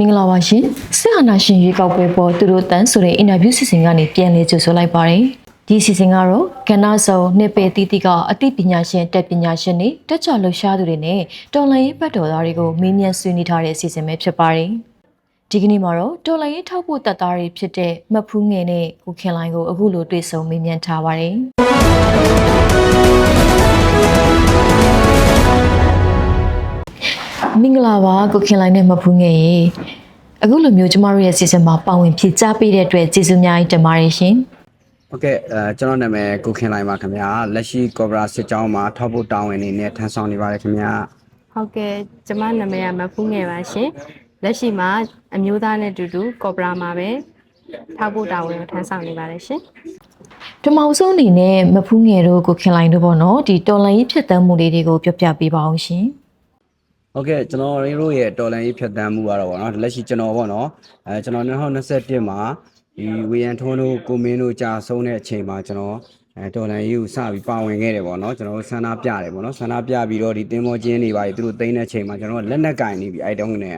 မင်္ဂလာပါရှင်စစ်အာဏာရှင်ရွေးကောက်ပွဲပေါ်သူတို့တန်းဆိုတဲ့အင်တာဗျူးစီစဉ်ကနေပြန်လည်ကြိုဆိုလိုက်ပါတယ်ဒီစီစဉ်ကတော့ကဏ္ဍစုံနှစ်ပေတီတီကအသိပညာရှင်တက်ပညာရှင်တွေတက်ကြွလှူရှားသူတွေနဲ့တော်လှန်ရေးဘက်တော်သားတွေကိုမေးမြန်းဆွေးနွေးထားတဲ့အစီအစဉ်ပဲဖြစ်ပါတယ်ဒီကနေ့မှာတော့တော်လှန်ရေးထောက်ပို့တပ်သားတွေဖြစ်တဲ့မဖူးငယ်နဲ့ကိုခင်လိုင်းကိုအခုလိုတွေ့ဆုံမေးမြန်းထားပါတယ် င်္ဂလာပါကိုခင်လိုင်းနဲ့မဖူးငယ်ရေအခုလိုမျိုးကျမတို့ရဲ့စီစဉ်မှာပါဝင်ဖြည့်ကြားပေးတဲ့အတွက်ကျေးဇူးအများကြီးတင်ပါတယ်ရှင်ဟုတ်ကဲ့အဲကျွန်တော်နာမည်ကိုခင်လိုက်ပါခင်ဗျာလက်ရှိကော်ဘရာစစ်ကြောင်းမှာထောက်ဖို့တာဝန်နေနဲ့ထမ်းဆောင်နေပါတယ်ခင်ဗျာဟုတ်ကဲ့ကျမနာမည်ကမဖူးငယ်ပါရှင်လက်ရှိမှာအမျိုးသားနဲ့အတူတူကော်ပရာမှာပဲထောက်ဖို့တာဝန်ကိုထမ်းဆောင်နေပါတယ်ရှင်ပထမဆုံးအနေနဲ့မဖူးငယ်တို့ကိုခင်လိုင်းတို့ပေါ့နော်ဒီတော်လန်ရေးဖြစ်တမ်းမှုလေးတွေကိုပြောပြပေးပါအောင်ရှင် ဟုတ်ကဲ့ကျွန်တော်တို့ရဲ့တော်လန်ရေးဖြတ်တန်းမှုကတော့ဗောနော်လက်ရှိကျွန်တော်ဗောနော်အဲကျွန်တော်2021မှာဒီဝီယန်ထွန်းတို့ကိုမင်းတို့ကြာဆုံးတဲ့အချိန်မှာကျွန်တော်အဲတော်လန်ရေးကိုစပြီးပါဝင်ခဲ့တယ်ဗောနော်ကျွန်တော်တို့ဆန္ဒပြတယ်ဗောနော်ဆန္ဒပြပြီးတော့ဒီတင်းမောချင်းတွေပါပြီးသူတို့တိန်းတဲ့အချိန်မှာကျွန်တော်လက်နက်ကင်နေပြီအဲတုန်းကနဲ့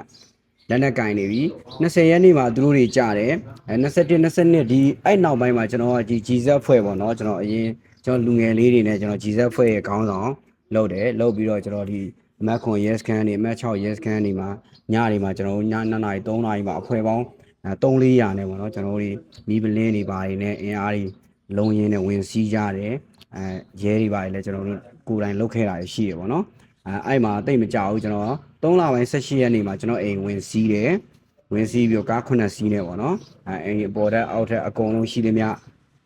လက်နက်ကင်နေပြီ20ရက်နေ့မှာသူတို့တွေကြတယ်အဲ21 22ဒီအဲ့နောက်ပိုင်းမှာကျွန်တော်ကဒီ GZ ဖွဲ့ပေါ့နော်ကျွန်တော်အရင်ကျွန်တော်လူငယ်လေးတွေနဲ့ကျွန်တော် GZ ဖွဲ့ရဲ့ခေါင်းဆောင်လုပ်တယ်လုပ်ပြီးတော့ကျွန်တော်ဒီ အမတ်ခွန် yes can တွေအမတ်6 yes can တွေမှာညတွေမှာကျွန်တော်ည2နာရီ3နာရီမှာအဖွဲပေါင်း3 400နဲ့ပေါ့နော်ကျွန်တော်တို့မီးပလင်းတွေပါတွေနဲ့အင်အားတွေလုံးရင်းနဲ့ဝင်စီးကြတယ်အဲရဲတွေပါတွေလည်းကျွန်တော်တို့ကိုယ်တိုင်လုပ်ခဲ့တာရှိရပေါ့နော်အဲအဲ့မှာတိတ်မကြဘူးကျွန်တော်3လပိုင်း18ရက်နေ့မှာကျွန်တော်အိမ်ဝင်စီးတယ်ဝင်စီးပြီးတော့ကား9စီးနဲ့ပေါ့နော်အဲအိမ်အပေါ်ထက်အောက်ထက်အကုန်လုံးရှိသမျှ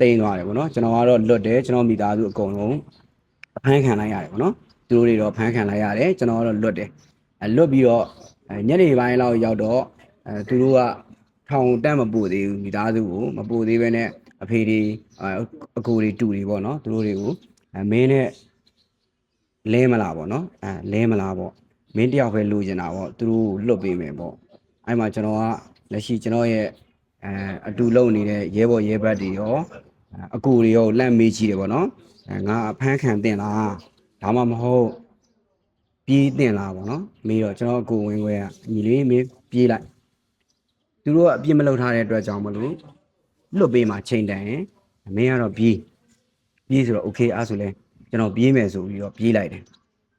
တိမ်သွားတယ်ပေါ့နော်ကျွန်တော်ကတော့လွတ်တယ်ကျွန်တော်မိသားစုအကုန်လုံးအဖမ်းခံလိုက်ရတယ်ပေါ့နော် သူတို့တွေတော့ဖမ်းခံလိုက်ရတယ်ကျွန်တော်ကတော့လွတ်တယ်အဲလွတ်ပြီးတော့အဲညနေပိုင်းလောက်ရောက်တော့အဲသူတို့ကထောင်တက်မပို့သေးဘူးမိသားစုကိုမပို့သေးဘဲနဲ့အဖေတွေအဲအကိုတွေတူတွေပေါ့နော်သူတို့တွေကိုအဲမင်းနဲ့လဲမလားပေါ့နော်အဲလဲမလားပေါ့မင်းတယောက်ပဲလိုချင်တာပေါ့သူတို့လွတ်ပေးမယ်ပေါ့အဲ့မှာကျွန်တော်ကလက်ရှိကျွန်တော်ရဲ့အဲအတူလုံနေတဲ့ရဲဘော်ရဲဘက်တွေရောအကူတွေရောလန့်မေးကြည့်တယ်ပေါ့နော်အဲငါအဖမ်းခံတင်လား ဒါမှမဟုတ်ပြေးတင်လားပေါ့နော်မေးတော့ကျွန်တော်အကူဝင်ခွဲကညီလေးမေးပြေးလိုက်သူတို့ကအပြစ်မလုပ်ထားတဲ့အတွက်ကြောင့်မလို့လွတ်ပေးမှချိန်တန်ရင်မင်းကတော့ပြေးပြေးဆိုတော့ okay အားဆိုလဲကျွန်တော်ပြေးမယ်ဆိုပြီးတော့ပြေးလိုက်တယ်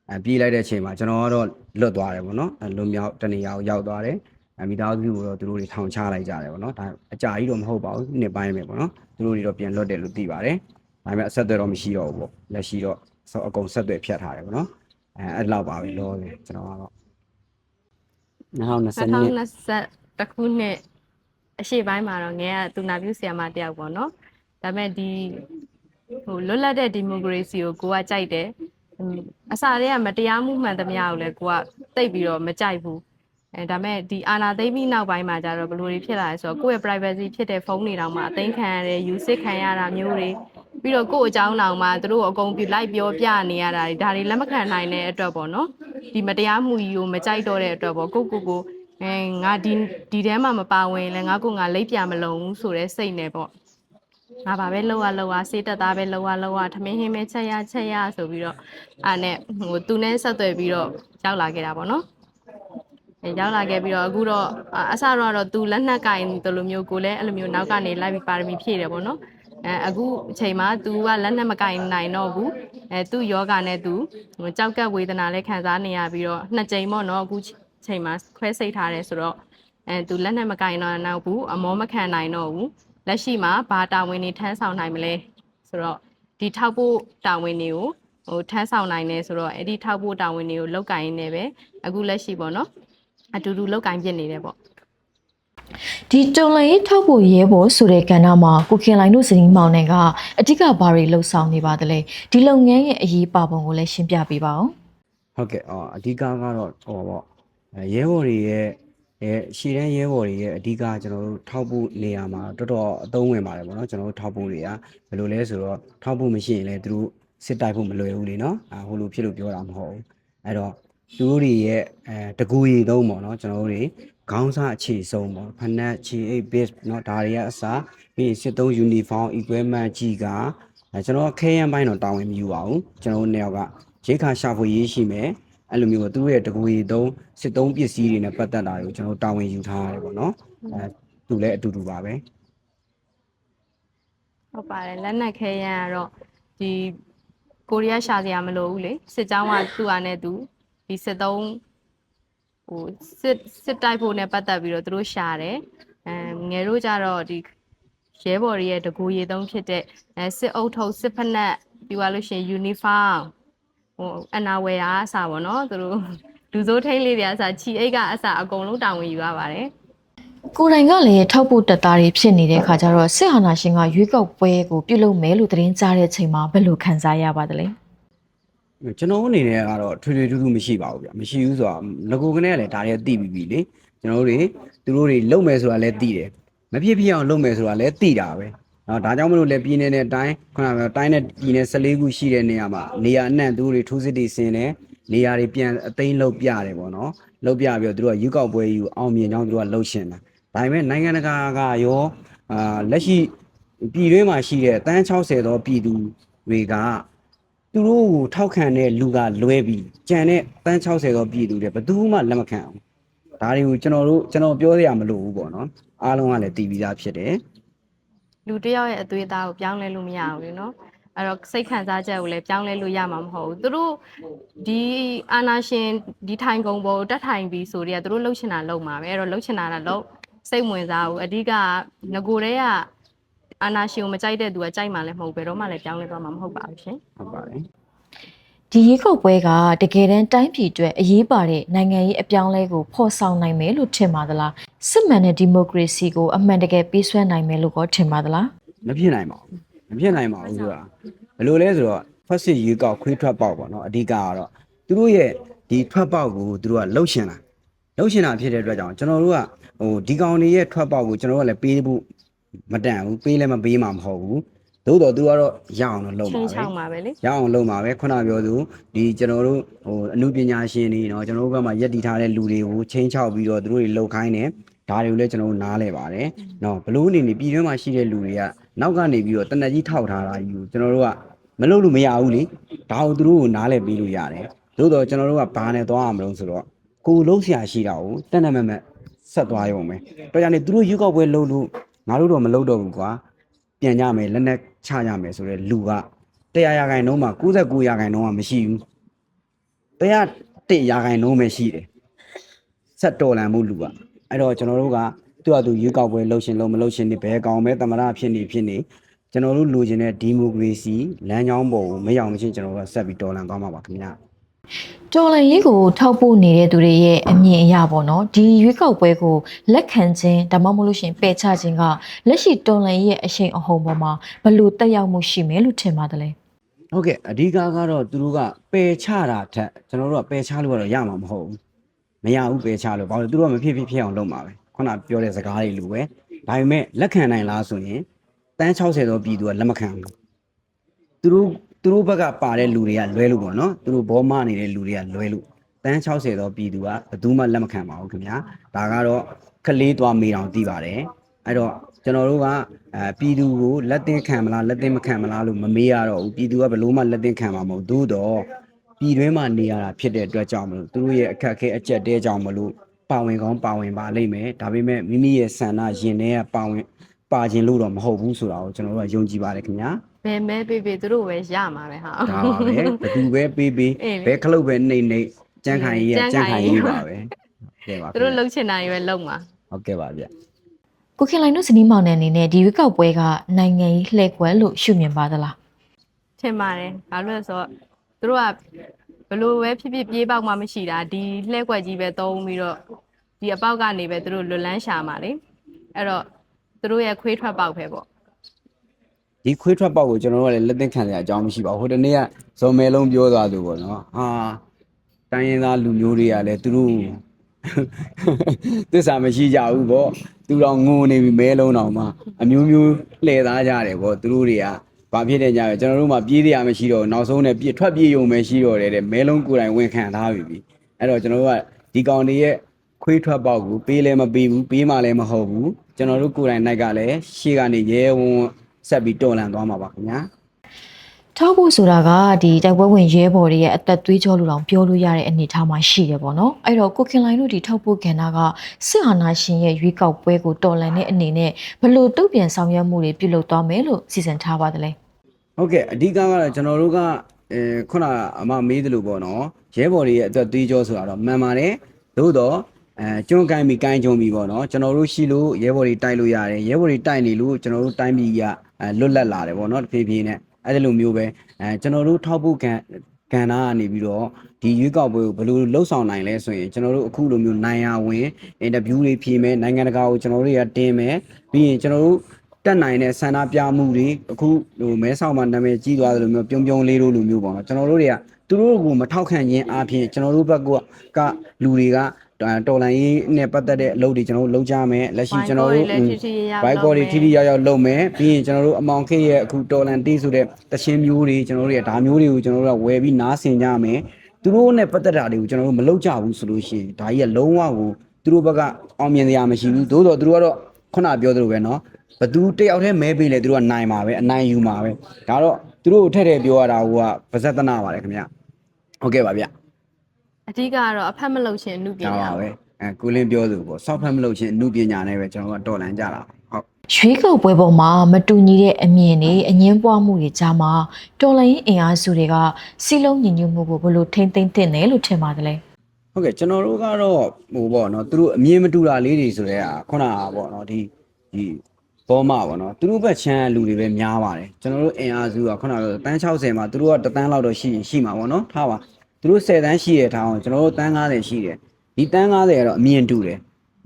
အဲပြေးလိုက်တဲ့အချိန်မှာကျွန်တော်ကတော့လွတ်သွားတယ်ပေါ့နော်အဲလွန်မြောက်တနေရာကိုရောက်သွားတယ်အဲမိသားစုကိုတော့သူတို့တွေထောင်ချလိုက်ကြတယ်ပေါ့နော်ဒါအကြာကြီးတော့မဟုတ်ပါဘူးနှစ်ပိုင်းပဲပေါ့နော်သူတို့တွေတော့ပြန်လွတ်တယ်လို့သိပါတယ်ဒါပေမဲ့အဆက်အသွယ်တော့မရှိတော့ဘူးပေါ့လက်ရှိတော့ ဆောအကုန်ဆက်သွယ်ဖြတ်ထားတယ်ပေါ့နော်အဲအဲ့လောက်ပါပဲလောတယ်ကျွန်တော်ကတော့2020နှစ်2021ခုနှစ်အရှိပိုင်းမှာတော့ငယ်ကသူနာပြုဆရာမတယောက်ပေါ့နော်ဒါပေမဲ့ဒီဟိုလွတ်လပ်တဲ့ဒီမိုကရေစီကိုကိုကကြိုက်တယ်ဟိုအစားတည်းကမတရားမှုမှန်သမျှကိုလည်းကိုကတိတ်ပြီးတော့မကြိုက်ဘူးအဲဒါမဲ့ဒီအာနာသိမ့်ပြီးနောက်ပိုင်းမှာကျတော့ဘယ်လိုတွေဖြစ်လာလဲဆိုတော့ကိုယ့်ရဲ့ privacy ဖြစ်တဲ့ဖုန်းတွေတောင်မှအသိမ်းခံရတယ်ယူစစ်ခံရတာမျိုးတွေ ပြီးတော့ကိုယ့်အကြောင်းတောင်မှသူတို့ကိုအကုန်ပြလိုက်ပြောပြနေရတာတွေဒါတွေလက်မခံနိုင်တဲ့အတွက်ပေါ့နော်ဒီမတရားမှုကြီးကိုမကြိုက်တော့တဲ့အတွက်ပေါ့ကိုယ့်ကိုယ်ကိုအဲငါဒီဒီထဲမှာမပါဝင်လဲငါကိုငါလိပ်ပြမလုံးဘူးဆိုတဲ့စိတ်နဲ့ပေါ့ငါဘာပဲလောက်ရလောက်ရစေးတက်သားပဲလောက်ရလောက်ရထမင်းဟင်းပဲချက်ရချက်ရဆိုပြီးတော့အာနဲ့ဟိုသူနဲ့ဆက်သွယ်ပြီးတော့ရောက်လာခဲ့တာပေါ့နော်အဲရောက်လာခဲ့ပြီးတော့အခုတော့အအစတော့ကတော့သူလက်နက်ကင်တယ်လို့မျိုးကိုလည်းအဲ့လိုမျိုးနောက်ကနေလိုက်ပြီးပါရမီဖြည့်တယ်ပေါ့နော် အဲအခုအချိန်မှာ तू ကလက်နက်မကင်နိုင်တော့ဘူးအဲသူ့ယောဂနဲ့ तू ဟိုကြောက်ကက်ဝေဒနာလည်းခံစားနေရပြီးတော့နှစ်ကြိမ်ပေါ့နော်အခုချိန်မှာခွဲစိတ်ထားတယ်ဆိုတော့အဲ तू လက်နက်မကင်တော့နောက်ဘူးအမောမခံနိုင်တော့ဘူးလက်ရှိမှာဘာတာဝန်တွေထမ်းဆောင်နိုင်မလဲဆိုတော့ဒီထောက်ဖို့တာဝန်တွေကိုဟိုထမ်းဆောင်နိုင်တယ်ဆိုတော့အဲ့ဒီထောက်ဖို့တာဝန်တွေကိုလောက်ကင်နေပဲအခုလက်ရှိပေါ့နော် အတူတူလောက်ကင်ပြစ်နေတယ်ပေါ့ ဒီတော်လန်ရေးထောက်ဖို့ရဲဘော်ဆိုတဲ့ကဏ္ဍမှာကိုခင်လိုင်းတို့စရင်မောင်နဲ့ကအဓိကဘာတွေလှုပ်ဆောင်နေပါသလဲဒီလုပ်ငန်းရဲ့အရေးပါပုံကိုလည်းရှင်းပြပေးပါအောင်ဟုတ်ကဲ့အော်အဓိကကတော့ဟောပေါ့အဲရဲဘော်တွေရဲ့အဲရှည်တန်းရဲဘော်တွေရဲ့အဓိကကျွန်တော်တို့ထောက်ဖို့နေရာမှာတော်တော်အသုံးဝင်ပါတယ်ပေါ့နော်ကျွန်တော်တို့ထောက်ဖို့တွေကဘယ်လိုလဲဆိုတော့ထောက်ဖို့မရှိရင်လည်းသူတို့စစ်တိုက်ဖို့မလွယ်ဘူးလေနော်အဲဟိုလိုဖြစ်လို့ပြောတာမဟုတ်ဘူးအဲ့တော့ သူတို့တွေရဲ့အဲတကူရီသုံးပေါ့နော်ကျွန်တော်တို့တွေခေါင်းစားအခြေဆုံးပေါ့ဖနက်ခြေအိပ် base เนาะဒါတွေကအစားပြီးရင်စစ်သုံး uniform equipment ကြီးကအဲကျွန်တော်ခဲရန်ပိုင်းတော့တာဝန်မယူပါဘူးကျွန်တော်တို့နှစ်ယောက်ကရိတ်ခါရှာဖွေရေးရှိမယ် အဲ့လိုမျိုးပေါ့သူတို့ရဲ့တကူရီသုံးစစ်သုံးပစ္စည်းတွေနဲ့ပတ်သက်တာတွေကိုကျွန်တော်တို့တာဝန်ယူထားရတယ်ပေါ့နော်အဲသူလည်းအတူတူပါပဲ ဟုတ်ပါတယ်လက်နက်ခဲရန်ကတော့ဒီကိုရီးယားရှာစရာမလိုဘူးလေစစ်ကြောင်းကသူ့အားနဲ့သူ ဒီစစ်သုံးဟိုစစ်စစ်တိုက်ဖို့နဲ့ပတ်သက်ပြီးတော့သူတို့ရှာတယ်အဲငယ်တို့ကြတော့ဒီရဲဘော်တွေရဲ့တကူရေသုံးဖြစ်တဲ့အဲစစ်အုပ်ထုပ်စစ်ဖက်နှက်ပြီးသွားလို့ရှိရင် uniform ဟိုအနာဝယ်အားအစားပေါ့နော်သူတို့လူစိုးထိန်လေးတွေအစားချီအိတ်ကအစားအကုန်လုံးတာဝန်ယူရပါတယ်ကိုယ်တိုင်ကလည်းထောက်ဖို့တက်သားတွေဖြစ်နေတဲ့ခါကျတော့စစ်အာဏာရှင်ကရွေးကောက်ပွဲကိုပြုလုပ်မယ်လို့သတင်းကြားတဲ့ချိန်မှာဘယ်လိုခံစားရပါသလဲ ကျွန်တော်အနေနဲ့ကတော့ထွေထွေထူးထူးမရှိပါဘူးဗျမရှိဘူးဆိုတော့ငကိုကနေကလည်းဒါတွေကသိပြီးပြီလေကျွန်တော်တို့တွေသူတို့တွေလုံမယ်ဆိုတာလည်းသိတယ်မဖြစ်ဖြစ်အောင်လုံမယ်ဆိုတာလည်းသိတာပဲနော်ဒါကြောင့်မလို့လည်းပြည်နယ်နဲ့တိုင်းခုနကပြောတိုင်းနဲ့ပြည်နယ်14ခုရှိတဲ့နေရာမှာနေရာအနှံ့သူတို့တွေထိုးစစ်တွေဆင်တယ်နေရာတွေပြန်အသိမ်းလုပ်ပြတယ်ပေါ့နော်လုပ်ပြပြီးတော့သူတို့ကရွေးကောက်ပွဲယူအောင်မြင်ကြောင်းသူတို့ကလှုပ်ရှင်တာဒါပေမဲ့နိုင်ငံတကာကရောအာလက်ရှိပြည်တွင်းမှာရှိတဲ့တန်း60သောပြည်သူတွေက သူတို့ကိုထောက်ခံတဲ့လူကလွဲပြီးကြံတဲ့တန်း60သောပြည်သူတွေဘယ်သူမှလက်မခံအောင်ဒါတွေကိုကျွန်တော်တို့ကျွန်တော်ပြောရမလို့ဘူးပေါ့နော်အားလုံးကလည်းတည်ပြီးသားဖြစ်တယ်လူတစ်ယောက်ရဲ့အသွေးအသားကိုပြောင်းလဲလို့မရဘူးလေနော်အဲ့တော့စိတ်ခံစားချက်ကိုလည်းပြောင်းလဲလို့ရမှာမဟုတ်ဘူးသူတို့ဒီအာနာရှင်ဒီထိုင်ကုံပေါ်ကိုတက်ထိုင်ပြီးဆိုတော့သူတို့လှုပ်ချင်တာလှုပ်မှာပဲအဲ့တော့လှုပ်ချင်တာတော့လှုပ်စိတ်ဝင်စားဘူးအဓိကငကိုတည်းက အာနာရှင်ကိုမကြိုက်တဲ့သူကကြိုက်မှလည်းမဟုတ်ဘယ်တော့မှလည်းပြောင်းလဲသွားမှာမဟုတ်ပါဘူးရှင်ဟုတ်ပါတယ်ဒီရွေးကောက်ပွဲကတကယ်တမ်းတိုင်းပြည်အတွက်အရေးပါတဲ့နိုင်ငံရေးအပြောင်းအလဲကိုဖော်ဆောင်နိုင်မယ်လို့ထင်ပါသလားစစ်မှန်တဲ့ဒီမိုကရေစီကိုအမှန်တကယ်ပေးဆွဲနိုင်မယ်လို့ကောထင်ပါသလားမဖြစ်နိုင်ပါဘူးမဖြစ်နိုင်ပါဘူးဆိုတာဘယ်လိုလဲဆိုတော့ first ရေကောက်ခွေးထွက်ပေါက်ပေါ့နော်အဓိကကတော့သူတို့ရဲ့ဒီထွက်ပေါက်ကိုသူတို့ကလှုပ်ရှင်တာလှုပ်ရှင်တာဖြစ်တဲ့အတွက်ကြောင့်ကျွန်တော်တို့ကဟိုဒီကောင်တွေရဲ့ထွက်ပေါက်ကိုကျွန်တော်တို့ကလည်းပေးဖို့ မတန်ဘူးပေးလည်းမပေးမှာမဟုတ်ဘူးသို့တော့သူကတော့ရအောင်တော့လုပ် ချ ပါ င်း ပဲ ချောင်းပါပဲလေ ရအောင်လုပ်မှာပဲခုနပြောသူဒီကျွန်တော်တို့ဟိုအမှုပညာရှင်တွေเนาะကျွန်တော်တို့ဘက်မှာယက်တည်ထားတဲ့လူတွေကိုချင်းချောက်ပြီးတော့သူတို့တွေလှုပ်ခိုင်းတယ်ဒါတွေကိုလည်းကျွန်တော်တို့နားလဲပါတယ်เนาะဘလို့အနေနဲ့ပြည်တွင်းမှာရှိတဲ့လူတွေကနောက်ကနေပြီးတော့တနက်ကြီးထောက်ထားတာယူကျွန်တော်တို့ကမလုပ်လို့မရဘူးလေဒါကိုသူတို့ကိုနားလဲပေးလို့ရတယ်သို့တော့ကျွန်တော်တို့ကဘာနဲ့သွားအောင်မလို့ဆိုတော့ကိုယ်လုံးဆရာရှိတာကိုတက်နေမဲ့မဲ့ဆက်သွားရုံပဲတော့ကြနေသူတို့ရွေးကောက်ပွဲလုပ်လို့ ငါတို့တော့မလုပ်တော့ဘူးကွာပြန်ကြမယ်လက်နဲ့ချကြမယ်ဆိုတော့လူက100ရာခိုင်နှုန်းမှာ99ရာခိုင်နှုန်းကမရှိဘူး100တစ်ရာခိုင်နှုန်းပဲရှိတယ်ဆက်တော်လန်မှုလူကအဲ့တော့ကျွန်တော်တို့ကသူ့အတူရွေးကောက်ပွဲလှုပ်ရှင်လို့မလှုပ်ရှင်နေဘယ်ကောင်ပဲတမရဖြစ်နေဖြစ်နေကျွန်တော်တို့လိုချင်တဲ့ဒီမိုကရေစီလမ်းကြောင်းပေါ်ကိုမရောက်မချင်းကျွန်တော်တို့ကဆက်ပြီးတော်လန်သွားမှာပါခင်ဗျာ တော်လန်ရေးကိုထောက်ပို့နေတဲ့သူတွေရဲ့အမြင်အရပေါ့နော်ဒီရွေးကောက်ပွဲကိုလက်ခံခြင်းဒါမှမဟုတ်လို့ရှရင်ပယ်ချခြင်းကလက်ရှိတော်လန်ရေးရဲ့အရှိန်အဟုန်ပေါ်မှာဘယ်လိုတက်ရောက်မှုရှိမယ်လို့ထင်ပါသလဲဟုတ်ကဲ့အဓိကကတော့သူတို့ကပယ်ချတာထက်ကျွန်တော်တို့ကပယ်ချလို့ကတော့ရမှာမဟုတ်ဘူးမရဘူးပယ်ချလို့ဘာလို့လဲသူတို့ကမဖြစ်ဖြစ်ဖြစ်အောင်လုပ်မှာပဲခုနပြောတဲ့စကားတွေလူပဲဒါပေမဲ့လက်ခံနိုင်လားဆိုရင်တန်း60သောပြည်သူကလက်မခံဘူးသူတို့ သူတို့ဘက်ကပါတဲ့လူတွေကလွဲလို့ပေါ့နော်သူတို့ဘောမနေတဲ့လူတွေကလွဲလို့တန်း60တော့ပြည်သူကဘယ်သူမှလက်မခံပါဘူးခင်ဗျာဒါကတော့ခလေးသွားမေးတောင်သိပါတယ်အဲ့တော့ကျွန်တော်တို့ကအဲပြည်သူကိုလက်သင့်ခံမလားလက်သင့်မခံမလားလို့မမေးရတော့ဘူးပြည်သူကဘယ်လို့မှလက်သင့်ခံမှာမဟုတ်သို့တော့ပြည်တွင်းမှာနေရတာဖြစ်တဲ့အတွက်ကြောင့်မလို့သူတို့ရဲ့အခက်အခဲအကျက်တဲကြောင့်မလို့ပါဝင်ကောင်းပါဝင်ပါလိမ့်မယ်ဒါပေမဲ့မိမိရဲ့ဆန္ဒရင်ထဲကပါဝင်ပါခြင်းလို့တော့မဟုတ်ဘူးဆိုတာကိုကျွန်တော်တို့ကယုံကြည်ပါတယ်ခင်ဗျာ ဘယ်မဲပေးပေးသူတို့ပဲရမှာပဲဟာဒါပါပဲဘသူပဲပေးပေးအေးလေဘဲခလုတ်ပဲနှိမ့်နှိမ့်ကြမ်းခိုင်ကြီးကကြကြမ်းမ်းခိုခိုင်င်ကြီးကြီးပါပဲကဲပါသူတို့လှုပ်ချင်တာရွယ်လှုပ်မှာဟုတ်ကဲ့ပါဗျကိုခင်လိုင်တို့ဇနီးမောင်နှံအနေနဲ့ဒီရွေးကောက်ပွဲကနိုင်ငံရေးလှည့်ကွယ်လို့ရှုမြင်ပါသလားထင်ပါတယ်ဘာလို့လဲဆိုတော့သူတို့ကဘလို့ပဲဖြစ်ဖြစ်ပြေးပေါက်မှမရှိတာဒီလှဲကွက်ကြီးပဲသုံးပြီးတော့ဒီအပေါက်ကနေပဲသူတို့လွတ်လန်းရှာမှာလေအဲ့တော့သူတို့ရဲ့ခွေးထွက်ပေါက်ပဲပေါ့ ဒီခွေးထွက်ပေါက်ကိုကျွန်တော်တို့ကလည်းလက်သင့်ခံရအကြောင်းမရှိပါဘူးဟိုတနေ့ကဇော်မဲလုံးပြောသွားသူပေါ့နော်ဟာတိုင်းရင်းသားလူမျိုးတွေကလည်းသူတို့သစ္စာမရှိကြဘူးပေါ့သူတော်ငိုနေပြီမဲလုံးတော်မှာအမျိုးမျိုးလှည့်သားကြတယ်ပေါ့သူတို့တွေကဘာဖြစ်တဲ့ညပဲကျွန်တော်တို့မှပြေးတရားမရှိတော့ဘူးနောက်ဆုံးနဲ့ပြေးထွက်ပြေးရုံပဲရှိတော့တယ်တဲ့မဲလုံးကိုယ်တိုင်ဝန်ခံထားပြီအဲ့တော့ကျွန်တော်တို့ကဒီကောင်တွေရဲ့ခွေးထွက်ပေါက်ကိုပေးလဲမပေးဘူးပေးမှလည်းမဟုတ်ဘူးကျွန်တော်တို့ကိုယ်တိုင်နိုင်ကလည်းရှေ့ကနေရဲဝံ့ဝံ့ ဆက်ပြီးတော်လန်သွားမှာပါခင်ဗျာထောက်ဖို့ဆိုတာကဒီတိုက်ပွဲဝင်ရဲဘော်တွေရဲ့အသက်သွေးကြောလို့တောင်ပြောလို့ရတဲ့အနေအထားမှာရှိတယ်ပေါ့နော်အဲ့တော့ကိုခင်လိုင်းတို့ဒီထောက်ဖို့ကဏ္ဍကစစ်အာဏာရှင်ရဲ့ရွေးကောက်ပွဲကိုတော်လှန်တဲ့အနေနဲ့ဘယ်လို့တုံ့ပြန်ဆောင်ရွက်မှုတွေပြုလုပ်သွားမယ်လို့စီစဉ်ထားပါသလဲဟုတ်ကဲ့အဓိကကတော့ကျွန်တော်တို့ကအဲခုနအမမေးသလိုပေါ့နော်ရဲဘော်တွေရဲ့အတွက်သွေးကြောဆိုတာတော့မှန်ပါတယ်သို့တော့အဲကျွန်းကိုင်းပြီးကိုင်းကြုံပြီးပေါ့နော်ကျွန်တော်တို့ရှိလို့ရဲဘော်တွေတိုက်လို့ရတယ်ရဲဘော်တွေတိုက်နေလို့ကျွန်တော်တို့တိုင်းပြည်ကအဲ လွတ်လပ်လာတယ်ပေါ့နော်တဖြည်းဖြည်းနဲ့အဲ့ဒီလိုမျိုးပဲအဲကျွန်တော်တို့ထောက်ဖို့ကံကဏ္ဍကနေပြီးတော့ဒီရွေးကောက်ပွဲကိုဘယ်လိုလှုပ်ဆောင်နိုင်လဲဆိုရင်ကျွန်တော်တို့အခုလိုမျိုးနိုင်ရဝင်အင်တာဗျူးတွေဖြေမယ်နိုင်ငံတကာကိုကျွန်တော်တို့ရတင်မယ်ပြီးရင်ကျွန်တော်တို့တက်နိုင်တဲ့ဆန္ဒပြမှုတွေအခုဟိုမဲဆောက်မှာနာမည်ကြီးသွားတယ်လို့မျိုးပြုံးပြုံးလေးတို့လိုမျိုးပေါ့နော်ကျွန်တော်တို့တွေကသူတို့ကိုမထောက်ခံခြင်းအပြင်ကျွန်တော်တို့ဘက်ကကလူတွေက တော်လိုင်းရေးနဲ့ပတ်သက်တဲ့အလုပ်တွေကျွန်တော်တို့လုပ်ကြမယ်လက်ရှိကျွန်တော်တို့ လည်းထိထိရရ ဘိုက်ကော်တွေထိထိရောက်ရောက်လုပ်မယ်ပြီးရင်ကျွန်တော်တို့အမောင်ခေတ်ရဲ့အခုတော်လန်တီးဆိုတဲ့တခြင်းမျိုးတွေကျွန်တော်တို့ရဲ့ဒါမျိုးတွေကိုကျွန်တော်တို့ကဝယ်ပြီးနားဆင်ကြမယ်သူတို့နဲ့ပတ်သက်တာတွေကိုကျွန်တော်တို့မလုပ်ကြဘူးဆိုလို့ရှိရင်ဒါကြီးကလုံးဝကိုသူတို့ဘက်ကအောင်မြင်စရာမရှိဘူးသို့တော့သူတို့ကတော့ခုနပြောသလိုပဲเนาะဘသူတယောက်တည်းမဲပေးလေသူတို့ကနိုင်မှာပဲအနိုင်ယူမှာပဲဒါတော့သူတို့ကိုထည့်ထည့်ပြောရတာကဗဇက်တနာပါတယ်ခင်ဗျဟုတ်ကဲ့ပါဗျ အဓိကကတော့အဖက်မလုပ်ခြင်းအမှုပဒါညာပါပဲအဲကိုလင်းပြောသူပေါ့စောက်ဖက်မလို့ချင်းအမှုပညာနဲ့ပဲကျွန်တော်ကတော်လန်ကြတာဟုတ်ရွေးကောက်ပွဲပေါ်မှာမတူညီတဲ့အမြင်တွေအငင်းပွားမှုတွေကြားမှာတော်လှန်ရေးအင်အားစုတွေကစီလုံးညီညွတ်မှုကိုဘယ်လိုထိမ့်သိမ်းသင့်တယ်လို့ထင်ပါသလဲဟုတ်ကဲ့ကျွန်တော်တို့ကတော့ဟိုပေါ့နော်သူတို့အမြင်မတူတာလေးတွေဆိုတဲ့ဟာခုနကပေါ့နော်ဒီဒီဘောမပေါ့နော်သူတို့ဘက်ချမ်းလူတွေပဲများပါတယ်ကျွန်တော်တို့အင်အားစုကခုနကတန်း60မှာသူတို့ကတန်းလောက်တော့ရှိရှိမှာပေါ့နော်ထားပါ သူတို့10တန်းရှိတဲ့ထောင်ကိုကျွန်တော်တို့တန်း90ရှိတယ်ဒီတန်း90ကတော့အမြင်တူတယ်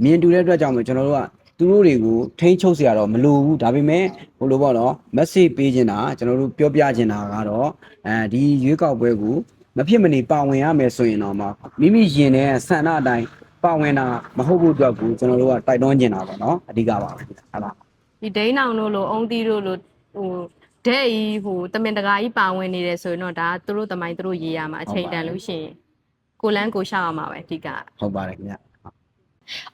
မြင်တူတဲ့အတွက်ကြောင့်မို့ကျွန်တော်တို့ကသူတို့တွေကိုထိန်းချုပ်စရာတော့မလိုဘူးဒါပေမဲ့ဟိုလိုပေါ့နော် message ပေးချင်တာကျွန်တော်တို့ပြောပြချင်တာကတော့အဲဒီရွေးကောက်ပွဲကိုမဖြစ်မနေပါဝင်ရမယ်ဆိုရင်တော့မှမိမိယင်တဲ့ဆန္ဒအတိုင်းပါဝင်တာမဟုတ်ဘူးအတွက်ကိုကျွန်တော်တို့ကတိုက်တွန်းချင်တာပေါ့နော်အဓိကပါပဲဟုတ်လားဒီဒိန်းအောင်တို့လိုအုံသီးတို့လိုဟို ဒဲ့ဤဟိုတမင်တကာကြီးပါဝင်နေတယ်ဆိုရင်တော့ဒါသူတို့တမိုင်းသူတို့ရေးရမှာအချိန်တန်လို့ရှိရင်ကိုလန်းကိုရှောက်ရမှာပဲအဓိကဟုတ်ပါတယ်ခင်ဗျ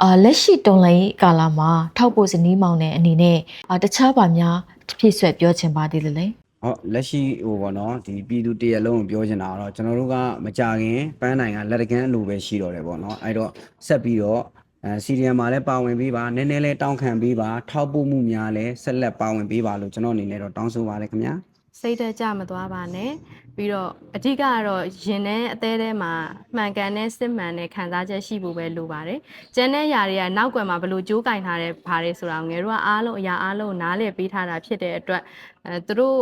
အာလက်ရှိတော်လှန်ရေးကာလမှာထောက်ဖို့ဇနီးမောင်တဲ့အနေနဲ့အာတခြားပါများဖြည့်ဆွက်ပြောချင်ပါသေးတယ်လေဟုတ်လက်ရှိဟိုပေါ့နော်ဒီပြည်သူတရက်လုံးကိုပြောချင်တာကတော့ကျွန်တော်တို့ကမကြခင်ပန်းနိုင်ကလက်တကန်းအလိုပဲရှိတော့တယ်ပေါ့နော်အဲ့တော့ဆက်ပြီးတော့ အဲစီရီယံမှာလည်းပါဝင်ပေးပါနည်းနည်းလေးတောင်းခံပေးပါထောက်ပို့မှုများလည်းဆက်လက်ပါဝင်ပေးပါလို့ကျွန်တော်အနေနဲ့တော့တောင်းဆိုပါတယ်ခင်ဗျာစိတ်တက်ကြမသွားပါနဲ့ပြီးတော့အဓိကကတော့ရင်ထဲအသေးထဲမှာမှန်ကန်တဲ့စစ်မှန်တဲ့ခံစားချက်ရှိဖို့ပဲလိုပါတယ်။ကျန်တဲ့ຢာတွေကနောက်ကွယ်မှာဘယ်လိုကြိုးကင်ထားတဲ့ဘာတွေဆိုတာကိုငယ်တို့ကအားလုံးအရာအားလုံးကိုနားလည်ပေးထားတာဖြစ်တဲ့အတွက်အဲသူတို့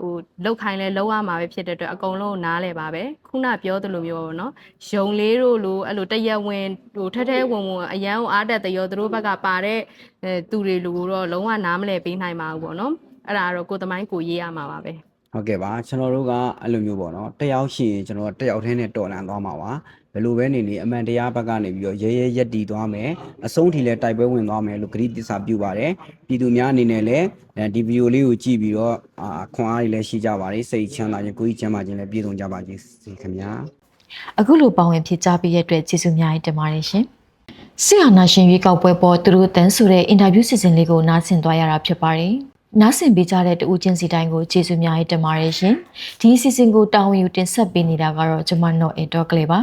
ဟိုလောက်ခိုင်းလဲလောက်ရမှာပဲဖြစ်တဲ့အတွက်အကုန်လုံးကိုနားလဲပါပဲခုနပြောသလိုမျိုးပေါ့နော်ယုံလေးတို့လိုအဲ့လိုတရက်ဝင်ဟိုထဲထဲဝင်ဝင်အရန်ကိုအားတက်တရောသူတို့ဘက်ကပါတဲ့အဲသူတွေလူကိုတော့လုံးဝနားမလဲပေးနိုင်ပါဘူးပေါ့နော်အဲ့ဒါကတော့ကိုယ်သမိုင်းကိုရေးရမှာပါပဲဟုတ်ကဲ့ပါကျွန်တော်တို့ကအဲ့လိုမျိုးပေါ့နော်တယောက်ရှိရင်ကျွန်တော်တို့တယောက်တည်းနဲ့တော်လန်သွားမှာပါ ဘယ်လိုပဲနေနေအမှန်တရားဘက်ကနေပြီးတော့ရဲရဲရက်တီသွားမယ်အဆုံးထိလည်းတိုက်ပွဲဝင်သွားမယ်လို့ဂရုတစ္ဆာပြုပါတယ်ပြည်သူများအနေနဲ့လည်းအဲဒီဗီဒီယိုလေးကိုကြည့်ပြီးတော့အာခွန်အားတွေလည်းရှိကြပါတယ်စိတ်ချမ်းသာခြင်းကိုယ်ကြီးချမ်းသာခြင်းလည်းပြည့်စုံကြပါစေခင်ဗျာအခုလိုပါဝင်ဖြစ်ကြပြီးတဲ့အတွက်ကျေးဇူးများတင်ပါတယ်ရှင်ဆီဟာနာရှင်ရွေးကောက်ပွဲပေါ်သူတို့တန်းဆိုတဲ့အင်တာဗျူးစီစဉ်လေးကိုနားဆင်သွားရတာဖြစ်ပါတယ်နားဆင်ပေးကြတဲ့တူဦးချင်းစီတိုင်းကိုကျေးဇူးများတင်ပါတယ်ရှင်ဒီအစီအစဉ်ကိုတာဝန်ယူတင်ဆက်ပေးနေတာကတော့ကျွန်မနော်အေတော့ကလေးပါ